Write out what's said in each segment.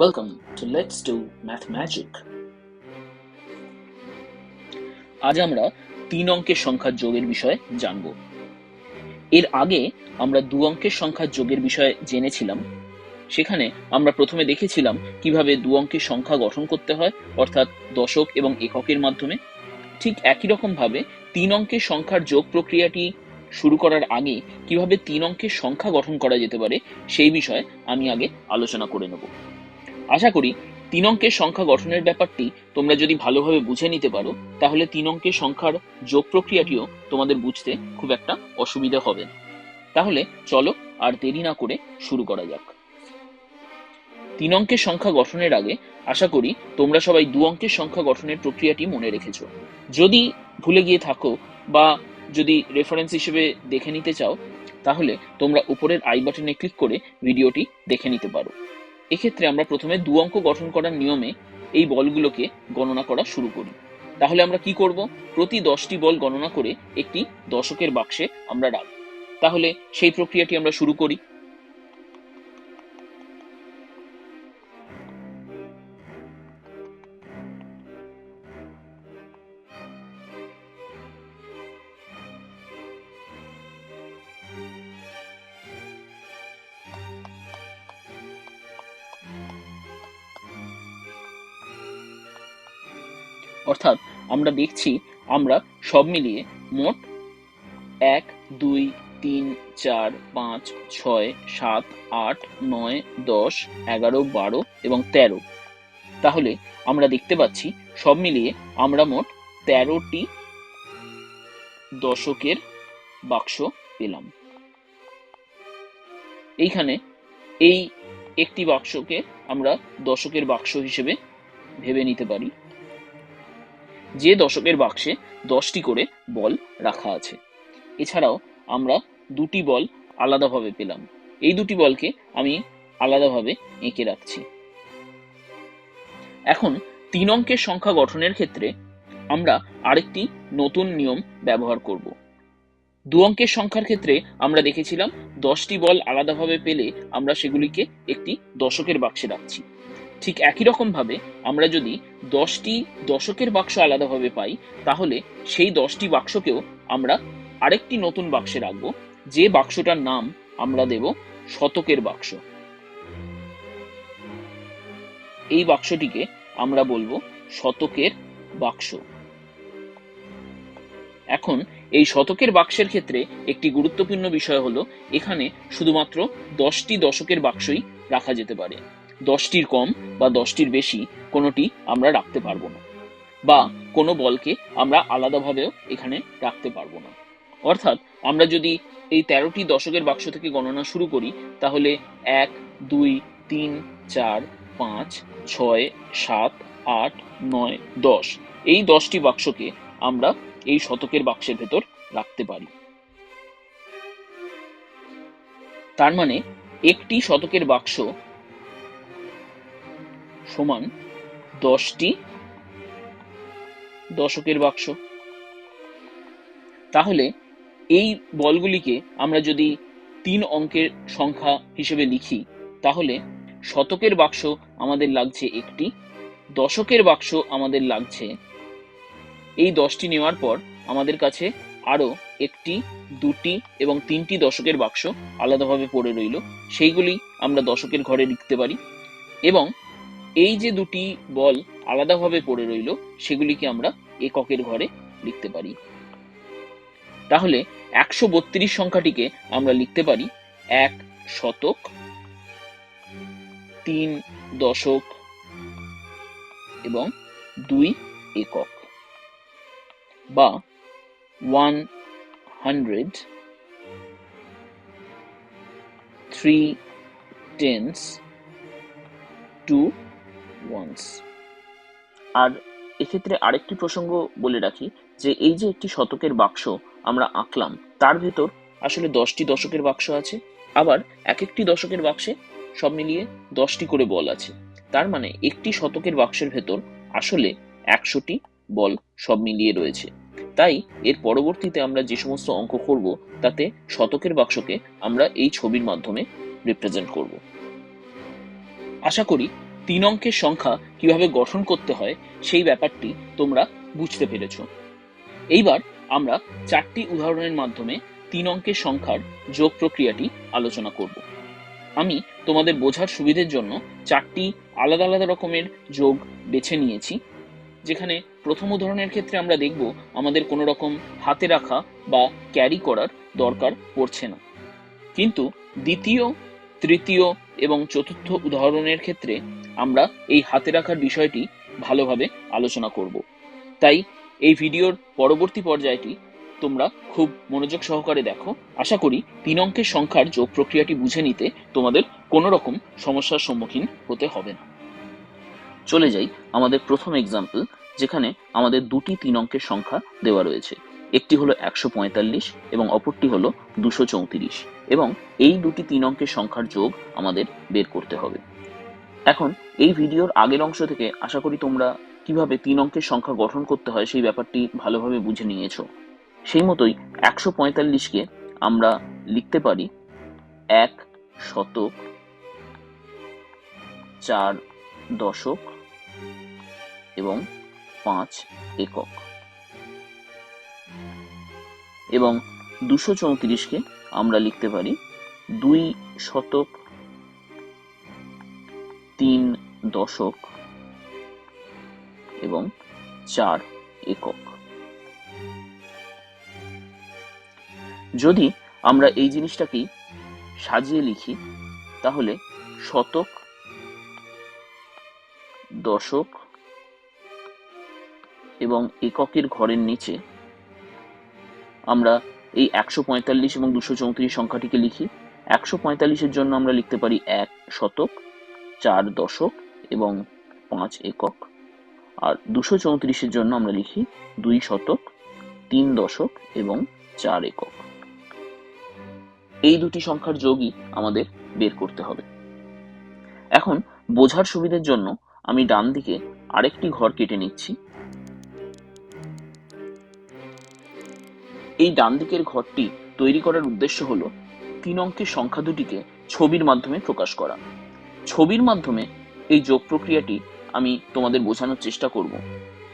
Welcome to Let's Do Math Magic. আজ আমরা তিন অঙ্কের সংখ্যার যোগের বিষয়ে জানব। এর আগে আমরা দু অঙ্কের সংখ্যার যোগের বিষয়ে জেনেছিলাম। সেখানে আমরা প্রথমে দেখেছিলাম কীভাবে দু অঙ্কের সংখ্যা গঠন করতে হয়, অর্থাৎ দশক এবং এককের মাধ্যমে। ঠিক একই রকম ভাবে তিন অঙ্কের সংখ্যার যোগ প্রক্রিয়াটি শুরু করার আগে কীভাবে তিন অঙ্কের সংখ্যা গঠন করা যেতে পারে, সেই বিষয়ে আমি আগে আলোচনা করে নেব। আশা করি তিন অঙ্কের সংখ্যা গঠনের ব্যাপারটি তোমরা যদি ভালোভাবে বুঝে নিতে পারো, তাহলে তিন অঙ্কের সংখ্যার যোগ প্রক্রিয়াটিও তোমাদের বুঝতে খুব একটা অসুবিধা হবে না। তাহলে চলো আর দেরি না করে শুরু করা যাক। তিন অঙ্কের সংখ্যা গঠনের আগে আশা করি তোমরা সবাই দু অঙ্কের সংখ্যা গঠনের প্রক্রিয়াটি মনে রেখেছো। যদি ভুলে গিয়ে থাকো বা যদি রেফারেন্স হিসেবে দেখে নিতে চাও, তাহলে তোমরা উপরের আই বাটনে ক্লিক করে ভিডিওটি দেখে নিতে পারো। এক্ষেত্রে আমরা প্রথমে দু অঙ্ক গঠন করার নিয়মে এই বলগুলোকে গণনা করা শুরু করি। তাহলে আমরা কি করব? প্রতি দশটি বল গণনা করে একটি দশকের বাক্সে আমরা রাখব। তাহলে সেই প্রক্রিয়াটি আমরা শুরু করি। আমরা দেখছি আমরা সব মিলিয়ে মোট এক, দুই, তিন, চার, পাঁচ, ছয়, সাত, আট, নয়, দশ, এগারো, বারো এবং তেরো। তাহলে আমরা দেখতে পাচ্ছি সব মিলিয়ে আমরা মোট তেরোটি দশকের বাক্স পেলাম। এইখানে এই একটি বাক্সকে আমরা দশকের বাক্স হিসেবে ভেবে নিতে পারি। যে দশকের বাক্সে দশটি করে বল রাখা আছে। এছাড়াও আমরা দুটি বল আলাদাভাবে পেলাম। এই দুটি বলকে আমি আলাদাভাবে এঁকে রাখছি। এখন তিন অঙ্কের সংখ্যা গঠনের ক্ষেত্রে আমরা আরেকটি নতুন নিয়ম ব্যবহার করব। দু অঙ্কের সংখ্যার ক্ষেত্রে আমরা দেখেছিলাম দশটি বল আলাদাভাবে পেলে আমরা সেগুলিকে একটি দশকের বাক্সে রাখছি। ঠিক একই রকম ভাবে আমরা যদি দশটি দশকের বাক্স আলাদাভাবে পাই, তাহলে সেই দশটি বাক্সকেও আমরা আরেকটি নতুন বাক্সে রাখব, যে বাক্সটার নাম আমরা দেব শতকের বাক্স। এই বাক্সটিকে আমরা বলব শতকের বাক্স। এখন এই শতকের বাক্সের ক্ষেত্রে একটি গুরুত্বপূর্ণ বিষয় হলো, এখানে শুধুমাত্র দশটি দশকের বাক্সই রাখা যেতে পারে। দশটির কম বা দশটির বেশি কোনোটি আমরা রাখতে পারব না। বা কোনো বলকে আমরা আলাদাভাবেও এখানে রাখতে পারব না। অর্থাৎ আমরা যদি এই তেরোটি দশকের বাক্স থেকে গণনা শুরু করি, তাহলে এক, দুই, তিন, চার, পাঁচ, ছয়, সাত, আট, নয়, দশ এই দশটি বাক্সকে আমরা এই শতকের বাক্সের ভেতর রাখতে পারি। তার মানে একটি শতকের বাক্স সমান দশটি দশকের বাক্স। তাহলে এই বলগুলিকে আমরা যদি তিন অঙ্কের সংখ্যা হিসেবে লিখি, তাহলে শতকের বাক্স আমাদের লাগছে একটি, দশকের বাক্স আমাদের লাগছে। এই দশটি নেওয়ার পর আমাদের কাছে আরও একটি, দুটি এবং তিনটি দশকের বাক্স আলাদাভাবে পড়ে রইল। সেইগুলি আমরা দশকের ঘরে লিখতে পারি এবং এই যে দুটি বল আলাদাভাবে পড়ে রইল, সেগুলিকে আমরা এককের ঘরে লিখতে পারি। তাহলে একশো বত্রিশ সংখ্যাটিকে আমরা লিখতে পারি এক শতক তিন দশক এবং দুই একক বা one hundred three tens two ones আর এক্ষেত্রে আরেকটি প্রসঙ্গ বলে রাখি, যে এই যে একটি শতকের বাক্স আমরা আঁকলাম, তার ভেতর আসলে দশটি দশকের বাক্স আছে, আবার এক একটি দশকের বাক্সে সব মিলিয়ে দশটি করে বল আছে। তার মানে একটি শতকের বাক্সের ভেতর আসলে একশোটি বল সব মিলিয়ে রয়েছে। তাই এর পরবর্তীতে আমরা যে সমস্ত অঙ্ক করব, তাতে শতকের বাক্সকে আমরা এই ছবির মাধ্যমে রিপ্রেজেন্ট করব। আশা করি তিন অঙ্কের সংখ্যা কীভাবে গঠন করতে হয় সেই ব্যাপারটি তোমরা বুঝতে পেরেছ। এইবার আমরা চারটি উদাহরণের মাধ্যমে তিন অঙ্কের সংখ্যার যোগ প্রক্রিয়াটি আলোচনা করব। আমি তোমাদের বোঝার সুবিধের জন্য চারটি আলাদা আলাদা রকমের যোগ বেছে নিয়েছি, যেখানে প্রথম উদাহরণের ক্ষেত্রে আমরা দেখব আমাদের কোনো রকম হাতে রাখা বা ক্যারি করার দরকার পড়ছে না। কিন্তু দ্বিতীয়, তৃতীয় এবং চতুর্থ উদাহরণের ক্ষেত্রে আমরা এই হাতে রাখার বিষয়টি ভালোভাবে আলোচনা করব। তাই এই ভিডিওর পরবর্তী পর্যায়টি তোমরা খুব মনোযোগ সহকারে দেখো। আশা করি তিন অঙ্কের সংখ্যার যোগ প্রক্রিয়াটি বুঝে নিতে তোমাদের কোনো রকম সমস্যার সম্মুখীন হতে হবে না। চলে যাই আমাদের প্রথম এক্সাম্পল যেখানে আমাদের দুটি তিন অঙ্কের সংখ্যা দেওয়া রয়েছে। একটি হলো একশো পঁয়তাল্লিশ এবং অপরটি হলো দুশো চৌত্রিশ। এবং এই দুটি তিন অঙ্কের সংখ্যার যোগ আমাদের বের করতে হবে। এখন, এই ভিডিওর আগের অংশ থেকে আশা করি তোমরা কীভাবে তিন অঙ্কের সংখ্যা গঠন করতে হয় সেই ব্যাপারটি ভালোভাবে বুঝে নিয়েছো। সেই মতোই একশো পঁয়তাল্লিশকে আমরা লিখতে পারি এক শতক চার দশক এবং পাঁচ একক। এবং দুশো চৌত্রিশকে আমরা লিখতে পারি দুই শতক তিন দশক এবং চার একক। যদি আমরা এই জিনিসটাকেই সাজিয়ে লিখি, তাহলে শতক, দশক এবং এককের ঘরের নিচে আমরা এই একশো পঁয়তাল্লিশ এবং দুশো চৌত্রিশ সংখ্যাটিকে লিখি। একশো পঁয়তাল্লিশের জন্য আমরা লিখতে পারি এক শতক চার দশক এবং পাঁচ একক। আর দুশো চৌত্রিশের জন্য আমরা লিখি দুই শতক, তিন দশক এবং চার একক। এই দুটি সংখ্যার যোগই আমাদের বের করতে হবে। এখন বোঝার সুবিধের জন্য আমি ডান দিকে আরেকটি ঘর কেটে নিচ্ছি। এই ডান দিকের ঘরটি তৈরি করার উদ্দেশ্য হলো তিন অঙ্কের সংখ্যা দুটিকে ছবির মাধ্যমে প্রকাশ করা। ছবির মাধ্যমে এই যোগ প্রক্রিয়াটি আমি তোমাদের বোঝানোর চেষ্টা করব।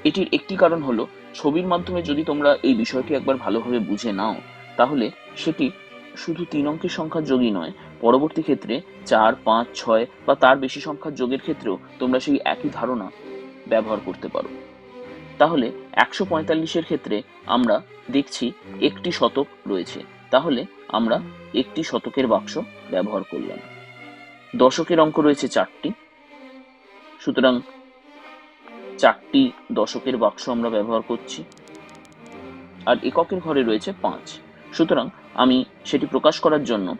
এটির একটি কারণ হলো, ছবির মাধ্যমে যদি তোমরা এই বিষয়টি একবার ভালোভাবে বুঝে নাও, তাহলে সেটি শুধু তিন অঙ্কের সংখ্যার যোগই নয়, পরবর্তী ক্ষেত্রে চার, পাঁচ, ছয় বা তার বেশি সংখ্যার যোগের ক্ষেত্রেও তোমরা সেই একই ধারণা ব্যবহার করতে পারো। তাহলে একশো পঁয়তাল্লিশের ক্ষেত্রে আমরা দেখছি একটি শতক রয়েছে। তাহলে আমরা একটি শতকের বাক্স ব্যবহার করলাম। দশকের অঙ্ক রয়েছে চারটি। সুতরাং চারটি দশকের বাক্স আমরা ব্যবহার করছি। আর এককের ঘরে রয়েছে পাঁচ। সুতরাং আমি সেটি প্রকাশ করার জন্য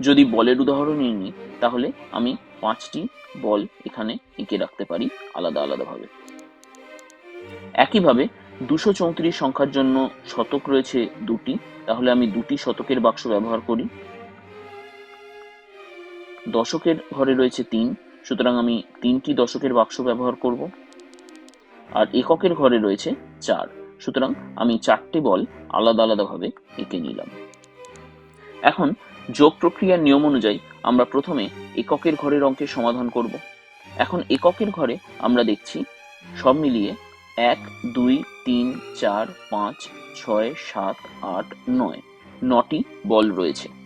যদি বলের উদাহরণই নিই, তাহলে আমি পাঁচটি বল এখানে এঁকে রাখতে পারি আলাদা আলাদাভাবে। একইভাবে দুশো চৌত্রিশ সংখ্যার জন্য শতক রয়েছে দুটি। তাহলে আমি দুটি শতকের বাক্স ব্যবহার করি। দশকের ঘরে রয়েছে তিন, সুতরাং আমি তিনটি দশকের বাক্স ব্যবহার করব। আর এককের ঘরে রয়েছে চার, সুতরাং আমি চারটি বল আলাদা আলাদাভাবে এঁকে নিলাম। এখন যোগ প্রক্রিয়ার নিয়ম অনুযায়ী আমরা প্রথমে এককের ঘরের অঙ্কের সমাধান করব। এখন এককের ঘরে আমরা দেখছি সব মিলিয়ে এক, দুই, তিন, চার, পাঁচ, ছয়, সাত, আট, নয়, নটি বল রয়েছে।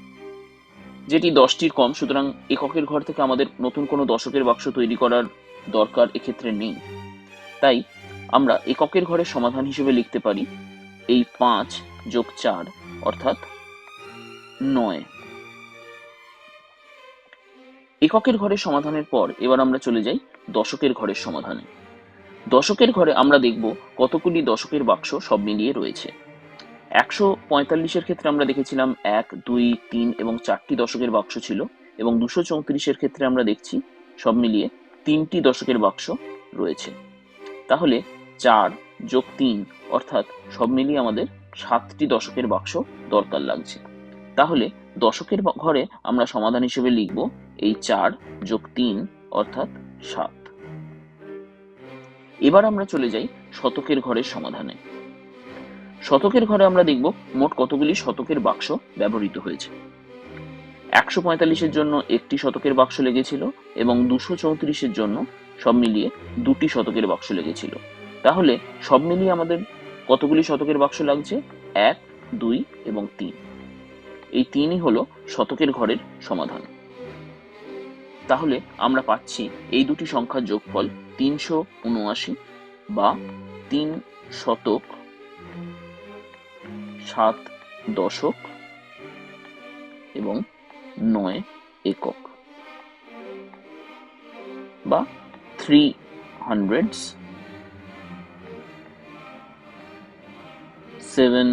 যেটি দশটির কম, সুতরাং এককের ঘর থেকে আমাদের নতুন কোনো দশকের বাক্স তৈরি করার দরকার এক্ষেত্রে নেই। তাই আমরা এককের ঘরের সমাধান হিসেবে লিখতে পারি এই পাঁচ যোগ চার, অর্থাৎ নয়। এককের ঘরের সমাধানের পর এবার আমরা চলে যাই দশকের ঘরের সমাধানে। দশকের ঘরে আমরা দেখব কতগুলি দশকের বাক্স সব মিলিয়ে রয়েছে। একশো পঁয়তাল্লিশের ক্ষেত্রে আমরা দেখেছিলাম এক, দুই, তিন এবং চারটি দশকের বাক্স ছিল এবং দুশো চৌত্রিশের ক্ষেত্রে আমরা দেখছি সব মিলিয়ে তিনটি দশকের বাক্স রয়েছে। তাহলে চার যোগ তিন অর্থাৎ সব মিলিয়ে আমাদের সাতটি দশকের বাক্স দরকার লাগছে। তাহলে দশকের ঘরে আমরা সমাধান হিসেবে লিখব এই চার যোগ তিন অর্থাৎ সাত। এবার আমরা চলে যাই শতকের ঘরের সমাধানে। শতকের ঘরে আমরা দেখব মোট কতগুলি শতকের বাক্স ব্যবহৃত হয়েছে। একশো পঁয়তাল্লিশের জন্য একটি শতকের বাক্স লেগেছিল এবং দুশো চৌত্রিশের জন্য সব মিলিয়ে দুটি শতকের বাক্স লেগেছিল। তাহলে সব মিলিয়ে আমাদের কতগুলি শতকের বাক্স লাগছে? এক, দুই এবং তিন। এই তিনই হলো শতকের ঘরের সমাধান। তাহলে আমরা পাচ্ছি এই দুটি সংখ্যার যোগফল তিনশো উনআশি বা তিন শতক সাত দশক এবং নয় একক বা three hundreds seven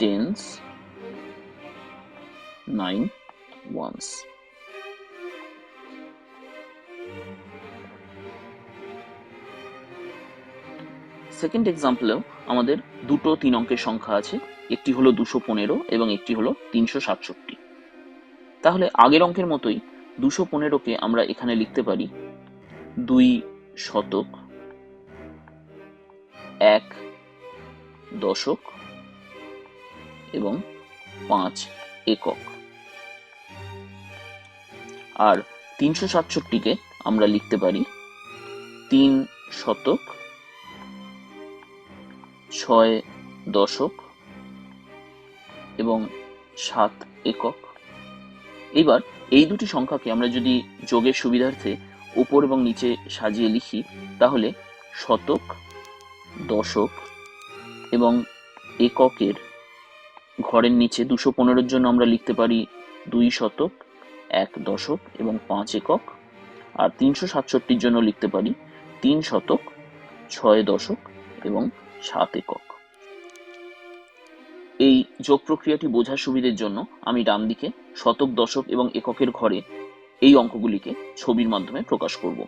tens nine ones second এক্সাম্পলেও আমাদের দুটো তিন অঙ্কের সংখ্যা আছে। একটি হলো দুশো পনেরো এবং একটি হলো তিনশো সাতষট্টি। তাহলে আগের অঙ্কের মতোই দুশো পনেরোকে আমরা এখানে লিখতে পারি দুই শতক এক দশক এবং পাঁচ একক। আর তিনশো সাতষট্টিকে আমরা লিখতে পারি তিন শতক ছয় দশক এবং সাত একক। এবার এই দুটি সংখ্যাকে আমরা যদি যোগের সুবিধার্থে উপর এবং নিচে সাজিয়ে লিখি, তাহলে শতক, দশক এবং এককের ঘরের নিচে দুশো পনেরোর জন্য আমরা লিখতে পারি দুই শতক, এক দশক এবং পাঁচ একক। আর তিনশো সাতষট্টির জন্য লিখতে পারি তিন শতক, ছয় দশক এবং সাত একক। এই যোগ প্রক্রিয়াটি বোঝার সুবিধের জন্য আমি ডান দিকে শতক, দশক এবং এককের ঘরে এই অঙ্কগুলিকে ছবির মাধ্যমে প্রকাশ করব।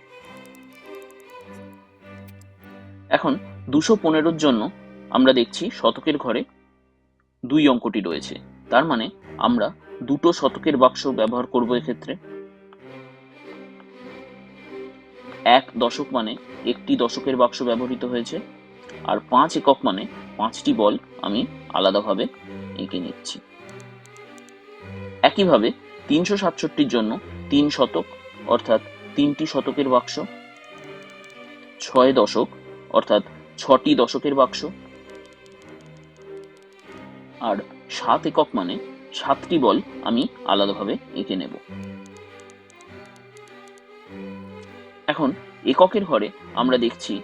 এখন দুশো পনেরোর জন্য আমরা দেখছি শতকের ঘরে দুই অঙ্কটি রয়েছে। তার মানে আমরা দুটো শতকের বাক্স ব্যবহার করব এক্ষেত্রে। এক দশক মানে একটি দশকের বাক্স ব্যবহৃত হয়েছে, আর পাঁচ একক মানে পাঁচটি বল আমি আলাদাভাবে এঁকে নিচ্ছি। একইভাবে তিনশো সাতষট্টির জন্য তিন শতক, অর্থাৎ তিনটি শতকের বাক্স, ছয় দশক, অর্থাৎ ছটি দশকের বাক্স, আর সাত একক মানে সাতটি বল আমি আলাদাভাবে এঁকে নেব। এখন এককের ঘরে আমরা দেখছি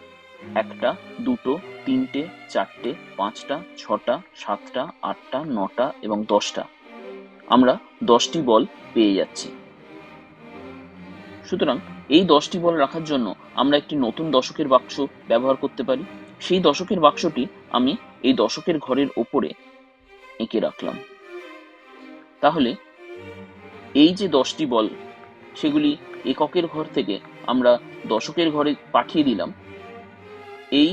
একটা, দুটো তিনটে, চারটে, পাঁচটা, ছটা, সাতটা, আটটা, নটা এবং দশটা। আমরা দশটি বল পেয়ে যাচ্ছি। সুতরাং এই দশটি বল রাখার জন্য আমরা একটি নতুন দশকের বাক্স ব্যবহার করতে পারি। সেই দশকের বাক্সটি আমি এই দশকের ঘরের ওপরে এঁকে রাখলাম। তাহলে এই যে দশটি বল, সেগুলি এককের ঘর থেকে আমরা দশকের ঘরে পাঠিয়ে দিলাম। এই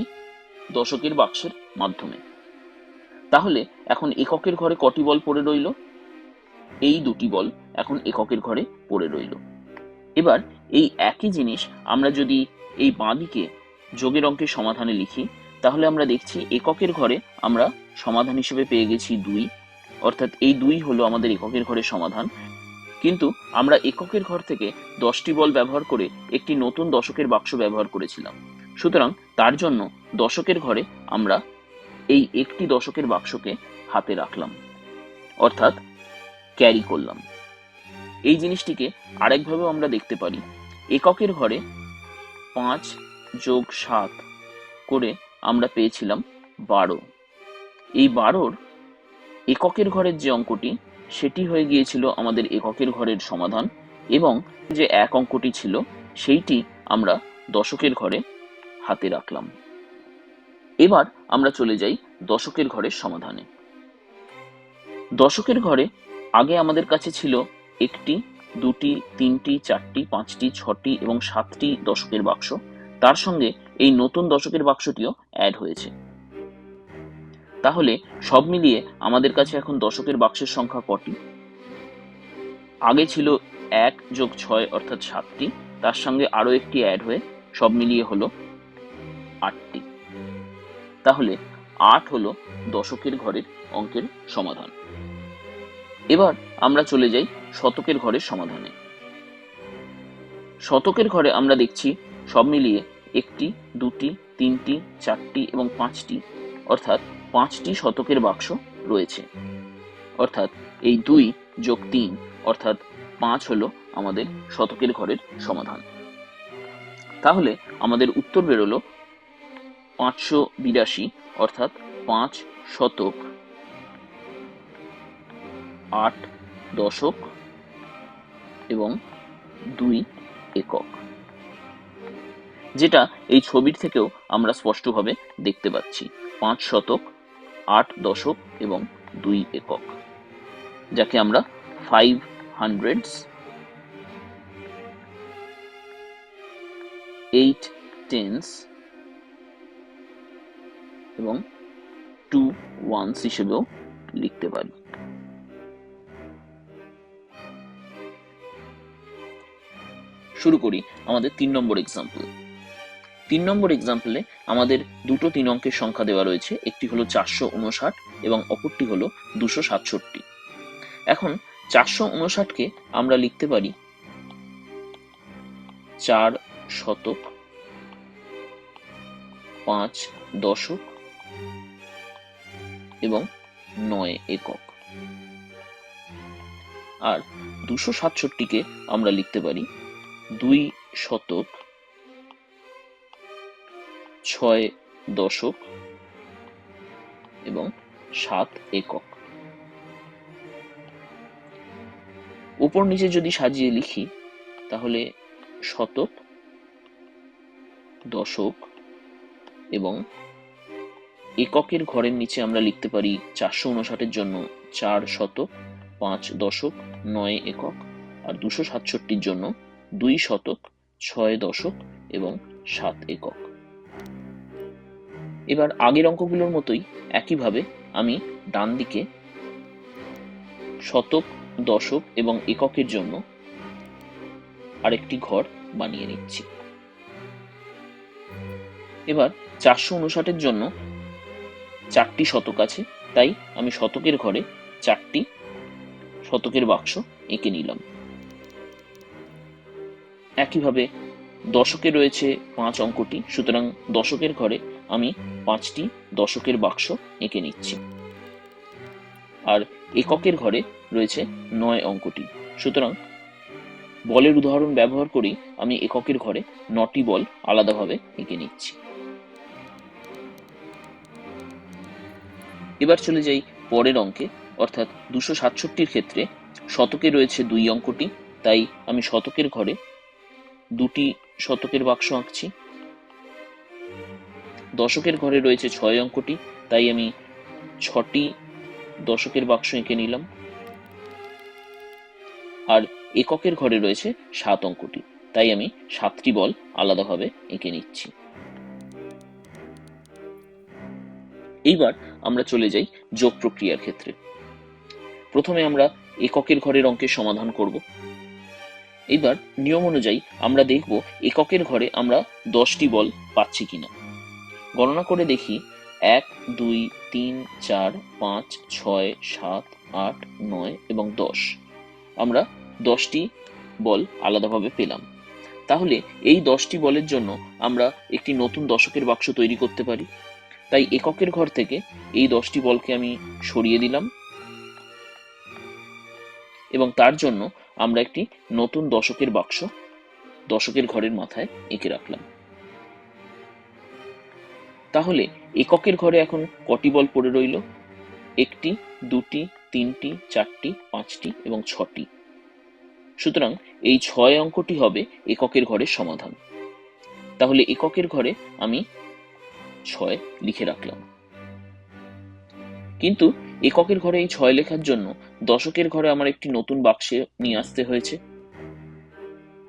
দশকের বাক্সের মাধ্যমে। তাহলে এখন এককের ঘরে কটি বল পড়ে রইল? এই দুটি বল এখন এককের ঘরে পড়ে রইল। এবার এই একই জিনিস আমরা যদি এই বাঁদিকে যোগের অঙ্কের সমাধানে লিখি, তাহলে আমরা দেখছি এককের ঘরে আমরা সমাধান হিসেবে পেয়ে গেছি দুই। অর্থাৎ এই দুই হলো আমাদের এককের ঘরের সমাধান। কিন্তু আমরা এককের ঘর থেকে দশটি বল ব্যবহার করে একটি নতুন দশকের বাক্স ব্যবহার করেছিলাম। সুতরাং তার জন্য দশকের ঘরে আমরা এই একটি দশকের বাক্সকে হাতে রাখলাম, অর্থাৎ ক্যারি করলাম। এই জিনিসটিকে আরেকভাবেও আমরা দেখতে পারি। এককের ঘরে পাঁচ যোগ সাত করে আমরা পেয়েছিলাম বারো। এই বারোর এককের ঘরের যে অঙ্কটি, সেটি হয়ে গিয়েছিল আমাদের এককের ঘরের সমাধান এবং যে এক অঙ্কটি ছিল, সেইটি আমরা দশকের ঘরে হাতে রাখলাম। এবার আমরা চলে যাই দশকের ঘরের সমাধানে। দশকের ঘরে আগে আমাদের কাছে ছিল একটি, দুটি, তিনটি, চারটি, পাঁচটি, ছটি এবং সাতটি দশকের বাক্স। তার সঙ্গে এই নতুন দশকের বাক্সটিও অ্যাড হয়েছে। তাহলে সব মিলিয়ে আমাদের কাছে এখন দশকের বাক্সের সংখ্যা কটি? আগে ছিল এক যোগ ছয় অর্থাৎ সাতটি, তার সঙ্গে আরও একটি অ্যাড হয়ে সব মিলিয়ে হলো তাহলে আট হলো দশকের ঘরের অঙ্কের সমাধান। এবার আমরা চলে যাই শতকের ঘরের সমাধানে। শতকের ঘরে আমরা দেখছি সব মিলিয়ে একটি, দুটি, তিনটি, চারটি এবং পাঁচটি, অর্থাৎ পাঁচটি শতকের বাক্স রয়েছে। অর্থাৎ এই দুই যোগ তিন, অর্থাৎ পাঁচ হলো আমাদের শতকের ঘরের সমাধান। তাহলে আমাদের উত্তর বেরোলো পাঁচশো বিরাশি, অর্থাৎ পাঁচ শতক। আট দশক এবং দুই একক। যেটা এই ছবির থেকেও আমরা স্পষ্টভাবে দেখতে পাচ্ছি। পাঁচ শতক, আট দশক এবং দুই একক, যাকে আমরা ফাইভ হান্ড্রেডস, এইট টেন্স এবং টু ওয়ান্স হিসেবেও লিখতে পারি। শুরু করি আমাদের তিন নম্বর এক্সাম্পল তিন নম্বর এক্সাম্পলে আমাদের দুটো তিন অঙ্কের সংখ্যা দেওয়া রয়েছে, একটি হলো চারশো উনষাট এবং অপরটি হলো দুশো সাতষট্টি। এখন চারশো উনষাটকে আমরা লিখতে পারি চার শতক পাঁচ দশক এবং নয় একক। আর দুশো সাতষট্টিকে আমরা লিখতে পারি দুই শতক ছয় দশক এবং সাত একক। উপর নিচে যদি সাজিয়ে লিখি, তাহলে শতক, দশক এবং এককের ঘরের নিচে আমরা লিখতে পারি চারশো উনষাটের জন্য চার শতক পাঁচ দশক নয় একক আর দুশো সাতষট্টির জন্য দুই শতক ছয় দশক এবং সাত একক। এবার আগের অঙ্কগুলোর মতোই একইভাবে আমি ডান দিকে শতক, দশক এবং এককের জন্য আরেকটি ঘর বানিয়ে নিচ্ছি। এবার চারশো উনষাটের জন্য চারটি শতক আছে, তাই আমি শতকের ঘরে চারটি শতকের বাক্স এঁকে নিলাম। একইভাবে দশকে রয়েছে পাঁচ অঙ্কটি, সুতরাং দশকের ঘরে আমি পাঁচটি দশকের বাক্স এঁকে নিচ্ছি। আর এককের ঘরে রয়েছে নয় অঙ্কটি, সুতরাং বলের উদাহরণ ব্যবহার করেই আমি এককের ঘরে নটি বল আলাদাভাবে এঁকে নিচ্ছি। এবার চলে যাই পরের অঙ্কে। অর্থাৎ দুশো সাতষট্টির ক্ষেত্রে শতকে রয়েছে দুই অঙ্কটি, তাই আমি শতকের ঘরে দুটি শতকের বাক্স আঁকছি। দশকের ঘরে রয়েছে ছয় অঙ্কটি, তাই আমি ছটি দশকের বাক্স এঁকে নিলাম। আর এককের ঘরে রয়েছে সাত অঙ্কটি, তাই আমি সাতটি বল আলাদাভাবে এঁকে নিচ্ছি। এইবার আমরা চলে যাই যোগ প্রক্রিয়ার ক্ষেত্রে। প্রথমে আমরা এককের ঘরের অঙ্কের সমাধান করব। এবার নিয়ম অনুযায়ী আমরা দেখব এককের ঘরে আমরা দশটি বল পাচ্ছি কিনা। গণনা করে দেখি, এক, দুই, তিন, চার, পাঁচ, ছয়, সাত, আট, নয় এবং দশ। আমরা দশটি বল আলাদাভাবে পেলাম। তাহলে এই দশটি বলের জন্য আমরা একটি নতুন দশকের বাক্স তৈরি করতে পারি। তাই এককের ঘর থেকে এই দশটি বলকে আমি সরিয়ে দিলাম। এবং তার জন্য আমরা একটি নতুন দশকের বাক্স দশকের ঘরের মাথায় এঁকে রাখলাম। তাহলে এককের ঘরে এখন কটি বল পড়ে রইল? একটি, দুটি, তিনটি, চারটি, পাঁচটি এবং ছটি। সুতরাং এই ছয় অঙ্কটি হবে এককের ঘরের সমাধান। তাহলে এককের ঘরে আমি ছয় লিখে রাখলাম। কিন্তু এককের ঘরে এই ছয় লেখার জন্য দশকের ঘরে আমার একটি নতুন বাক্সে নিয়ে আসতে হয়েছে।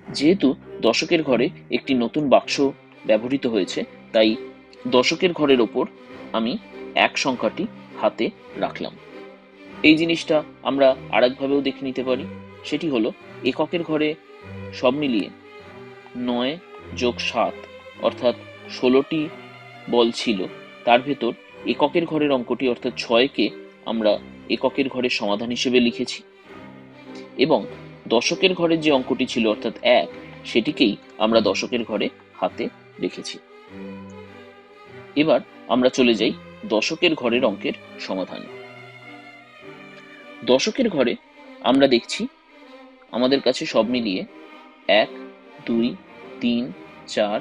যেহেতু দশকের ঘরে একটি নতুন বাক্স ব্যবহৃত হয়েছে, তাই দশকের ঘরের ওপর আমি এক সংখ্যাটি হাতে রাখলাম। এই জিনিসটা আমরা আরেকভাবেও দেখে নিতে পারি। সেটি হলো এককের ঘরে সব মিলিয়ে নয় যোগ সাত, অর্থাৎ ষোলোটি বল ছিল। তার ভেতর এককের ঘরের অঙ্কটি অর্থাৎ ছয়কে আমরা এককের ঘরের সমাধান হিসেবে লিখেছি। এবং দশকের ঘরের যে অঙ্কটি ছিল অর্থাৎ এক, সেটিকেই আমরা দশকের ঘরে হাতে রেখেছি। এবার আমরা চলে যাই দশকের ঘরের অঙ্কের সমাধানে। দশকের ঘরে আমরা দেখছি আমাদের কাছে সব মিলিয়ে এক, দুই, তিন, চার,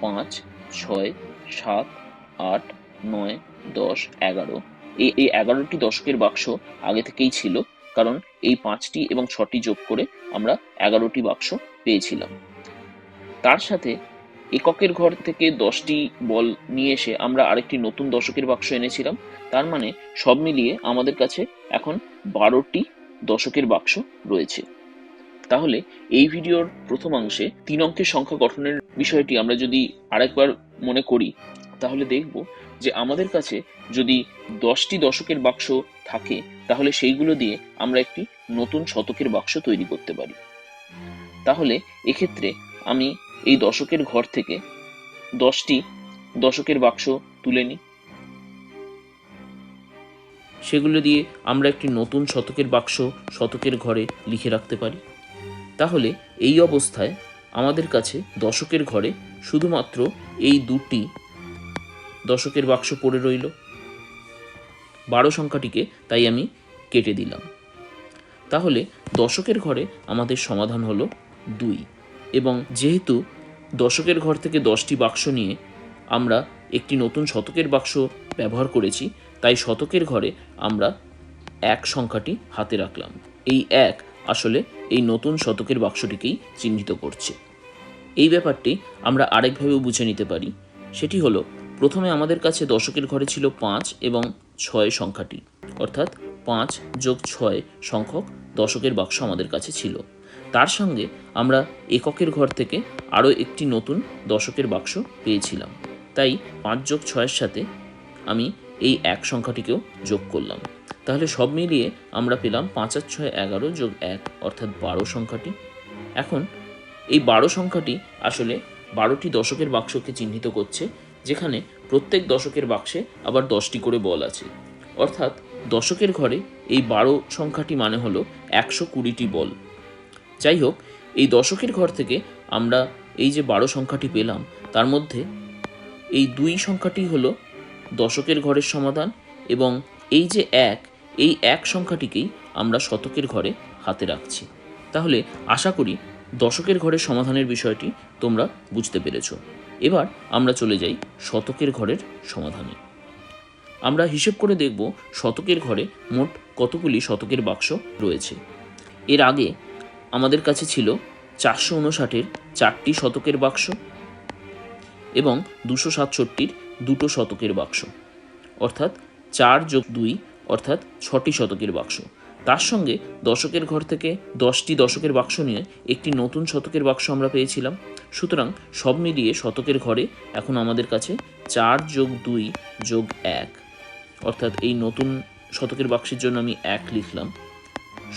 পাঁচ, ছয় সাত, আট, নয়, দশ, এগারো। এই এই এগারোটি দশকের বাক্স আগে থেকেই ছিল, কারণ এই পাঁচটি এবং ছটি যোগ করে আমরা এগারোটি বাক্স পেয়েছিলাম। তার সাথে এককের ঘর থেকে দশটি বল নিয়ে এসে আমরা আরেকটি নতুন দশকের বাক্স এনেছিলাম। তার মানে সব মিলিয়ে আমাদের কাছে এখন বারোটি দশকের বাক্স রয়েছে। তাহলে এই ভিডিওর প্রথমাংশে তিন অঙ্কের সংখ্যা গঠনের বিষয়টি আমরা যদি আরেকবার মনে করি, তাহলে দেখব যে আমাদের কাছে যদি দশটি দশকের বাক্স থাকে, তাহলে সেইগুলো দিয়ে আমরা একটি নতুন শতকের বাক্স তৈরি করতে পারি। তাহলে এক্ষেত্রে আমি এই দশকের ঘর থেকে দশটি দশকের বাক্স তুলে নিই। সেগুলো দিয়ে আমরা একটি নতুন শতকের বাক্স শতকের ঘরে লিখে রাখতে পারি। তাহলে এই অবস্থায় আমাদের কাছে দশকের ঘরে শুধুমাত্র এই দুটি দশকের বাক্স পড়ে রইল। বারো সংখ্যাটিকে তাই আমি কেটে দিলাম। তাহলে দশকের ঘরে আমাদের সমাধান হলো দুই এবং যেহেতু দশকের ঘর থেকে দশটি বাক্স নিয়ে আমরা একটি নতুন শতকের বাক্স ব্যবহার করেছি, তাই শতকের ঘরে আমরা এক সংখ্যাটি হাতে রাখলাম। এই এক আসলে এই নতুন শতকের বাক্সটিকেই চিহ্নিত করছে। এই ব্যাপারটি আমরা আরেকভাবেও বুঝে নিতে পারি। সেটি হলো, প্রথমে আমাদের কাছে দশকের ঘরে ছিল পাঁচ এবং ছয় সংখ্যাটি। অর্থাৎ পাঁচ যোগ ছয় সংখ্যক দশকের বাক্স আমাদের কাছে ছিল। তার সঙ্গে আমরা এককের ঘর থেকে আরও একটি নতুন দশকের বাক্স পেয়েছিলাম। তাই পাঁচ যোগ ছয়ের সাথে আমি এই এক সংখ্যাটিকেও যোগ করলাম। তাহলে সব মিলিয়ে আমরা পেলাম পাঁচ আর ছয় এগারো যোগ এক, অর্থাৎ বারো সংখ্যাটি। এখন এই বারো সংখ্যাটি আসলে বারোটি দশকের বাক্সকে চিহ্নিত করছে, যেখানে প্রত্যেক দশকের বাক্সে আবার দশটি করে বল আছে। অর্থাৎ দশকের ঘরে এই বারো সংখ্যাটি মানে হলো একশো কুড়িটি বল। যাই হোক, এই দশকের ঘর থেকে আমরা এই যে বারো সংখ্যাটি পেলাম, তার মধ্যে এই দুই সংখ্যাটি হলো দশকের ঘরের সমাধান এবং এই যে এক এই এক সংখ্যাটিকেই আমরা শতকের ঘরে হাতে রাখছি। তাহলে আশা করি দশকের ঘরের সমাধানের বিষয়টি তোমরা বুঝতে পেরেছ। এবার আমরা চলে যাই শতকের ঘরের সমাধানে। আমরা হিসেব করে দেখব শতকের ঘরে মোট কতগুলি শতকের বাক্স রয়েছে। এর আগে আমাদের কাছে ছিল চারশো উনষাটের চারটি শতকের বাক্স এবং দুশো সাতষট্টির দুটো শতকের বাক্স। অর্থাৎ চার যোগ দুই অর্থাৎ ছটি শতকের বাক্স। তার সঙ্গে দশকের ঘর থেকে দশটি দশকের বাক্স নিয়ে একটি নতুন শতকের বাক্স আমরা পেয়েছিলাম। সুতরাং সব মিলিয়ে শতকের ঘরে এখন আমাদের কাছে চার যোগ দুই যোগ এক। অর্থাৎ এই নতুন শতকের বাক্সের জন্য আমি এক লিখলাম।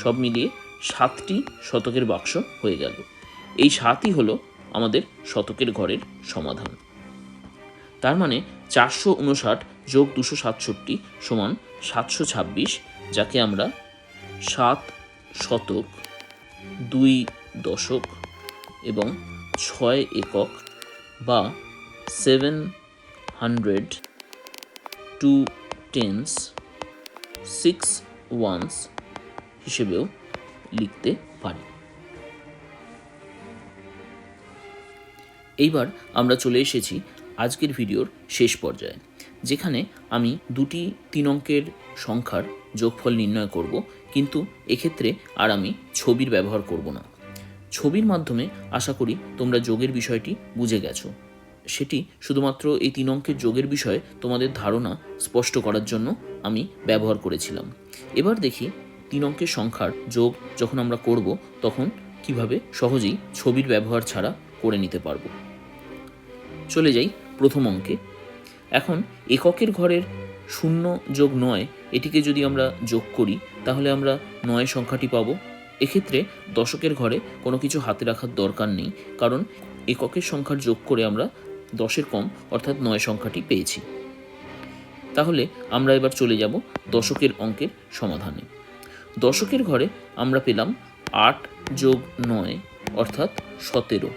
সব মিলিয়ে সাতটি শতকের বাক্স হয়ে গেল। এই সাতই হলো আমাদের শতকের ঘরের সমাধান। তার মানে চারশো উনষাট যোগ দুশো সাতষট্টি সমান সাতশো ছাব্বিশ, যাকে আমরা সাত শতক, দুই দশক এবং ছয় একক বা seven hundred two tens, six ones হিসেবেও লিখতে পারি। এইবার আমরা চলে এসেছি আজকের ভিডিওর শেষ পর্যায়ে। যেখানে আমি দুটি তিন অঙ্কের সংখ্যার যোগফল নির্ণয় করব, কিন্তু এক্ষেত্রে আর আমি ছবির ব্যবহার করব না। ছবির মাধ্যমে আশা করি তোমরা যোগের বিষয়টি বুঝে গেছো। সেটি শুধুমাত্র এই তিন অঙ্কের যোগের বিষয়ে তোমাদের ধারণা স্পষ্ট করার জন্য আমি ব্যবহার করেছিলাম। এবার দেখি তিন অঙ্কের সংখ্যার যোগ যখন আমরা করব, তখন কীভাবে সহজেই ছবির ব্যবহার ছাড়া করে নিতে পারব। চলে যাই প্রথম অঙ্কে। এখন এককের ঘরের শূন্য যোগ নয়, এটিকে যদি আমরা যোগ করি, তাহলে আমরা নয় সংখ্যাটি পাব। এক্ষেত্রে দশকের ঘরে কোনো কিছু হাতে রাখার দরকার নেই, কারণ এককের সংখ্যার যোগ করে আমরা দশের কম, অর্থাৎ নয় সংখ্যাটি পেয়েছি। তাহলে আমরা এবার চলে যাব দশকের অঙ্কের সমাধানে। দশকের ঘরে আমরা পেলাম আট যোগ নয়, অর্থাৎ সতেরো।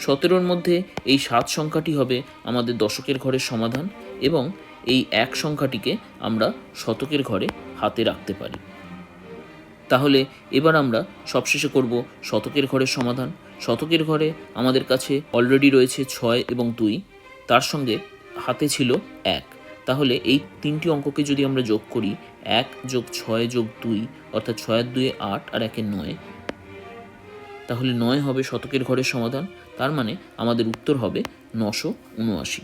সতেরোর মধ্যে এই সাত সংখ্যাটি হবে আমাদের দশকের ঘরের সমাধান এবং এই এক সংখ্যাটিকে আমরা শতকের ঘরে হাতে রাখতে পারি। তাহলে এবার আমরা সবশেষে করব শতকের ঘরের সমাধান। শতকের ঘরে আমাদের কাছে অলরেডি রয়েছে ছয় এবং দুই। তার সঙ্গে হাতে ছিল এক। তাহলে এই তিনটি অঙ্ককে যদি আমরা যোগ করি, এক যোগ ছয় যোগ দুই, অর্থাৎ ছয়ের দুয়ে আট আর একের নয় তাহলে নয় হবে শতকের ঘরের সমাধান। তার মানে আমাদের উত্তর হবে নশো উনআশি।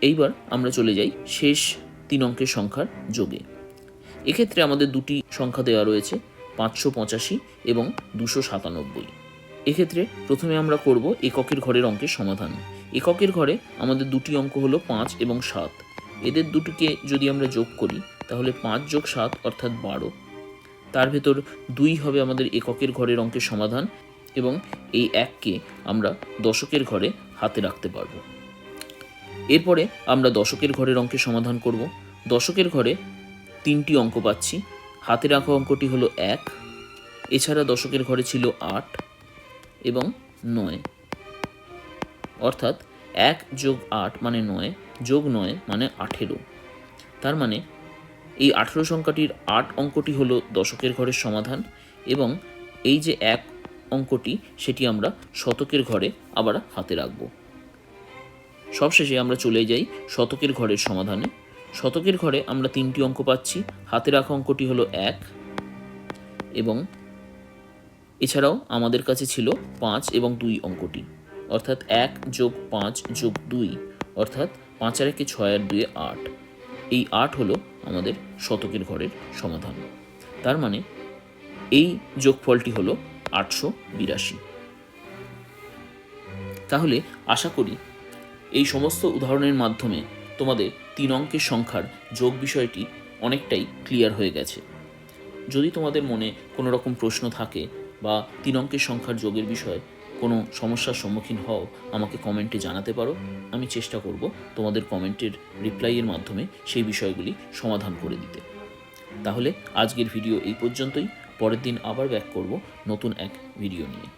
এইবার আমরা চলে যাই শেষ তিন অঙ্কের সংখ্যার যোগে। এক্ষেত্রে আমাদের দুটি সংখ্যা দেওয়া রয়েছে, পাঁচশো পঁচাশি এবং দুশো সাতানব্বই। এক্ষেত্রে প্রথমে আমরা করব এককের ঘরের অঙ্কের সমাধান। এককের ঘরে আমাদের দুটি অঙ্ক হলো পাঁচ এবং সাত। এদের দুটিকে যদি আমরা যোগ করি, তাহলে পাঁচ যোগ সাত অর্থাৎ বারো। তার ভেতর দুই হবে আমাদের এককের ঘরের অঙ্কের সমাধান এবং এই এককে আমরা দশকের ঘরে হাতে রাখতে পারব। এরপরে আমরা দশকের ঘরের অঙ্কের সমাধান করব। দশকের ঘরে তিনটি অঙ্ক পাচ্ছি। হাতে রাখা অঙ্কটি হলো এক, এছাড়া দশকের ঘরে ছিল আট এবং নয়। অর্থাৎ এক যোগ আট মানে নয়, যোগ নয় মানে আঠেরো। তার মানে এই আঠেরো সংখ্যাটির আট অঙ্কটি হলো দশকের ঘরের সমাধান এবং এই যে এক অঙ্কটি, সেটি আমরা শতকের ঘরে আবার হাতে রাখব। সবশেষে আমরা চলে যাই শতকের ঘরের সমাধানে। শতকের ঘরে আমরা তিনটি অঙ্ক পাচ্ছি। হাতে রাখা অঙ্কটি হলো এক এবং এছাড়াও আমাদের কাছে ছিল পাঁচ এবং দুই অঙ্কটি। অর্থাৎ এক যোগ পাঁচ যোগ দুই, অর্থাৎ পাঁচ আর একে ছয় আর দুয়ে আট। এই আট হলো আমাদের শতকের ঘরের সমাধান। তার মানে এই যোগফলটি হলো আটশো বিরাশি। তাহলে আশা করি এই সমস্ত উদাহরণের মাধ্যমে তোমাদের তিন অঙ্কের সংখ্যার যোগ বিষয়টি অনেকটাই ক্লিয়ার হয়ে গেছে। যদি তোমাদের মনে কোনো রকম প্রশ্ন থাকে বা তিন অঙ্কের সংখ্যার যোগের বিষয়ে কোনো সমস্যার সম্মুখীন হও, আমাকে কমেন্টে জানাতে পারো। আমি চেষ্টা করব তোমাদের কমেন্টের রিপ্লাইয়ের মাধ্যমে সেই বিষয়গুলি সমাধান করে দিতে। তাহলে আজকের ভিডিও এই পর্যন্তই। পরের দিন আবার ব্যাক করব নতুন এক ভিডিও নিয়ে।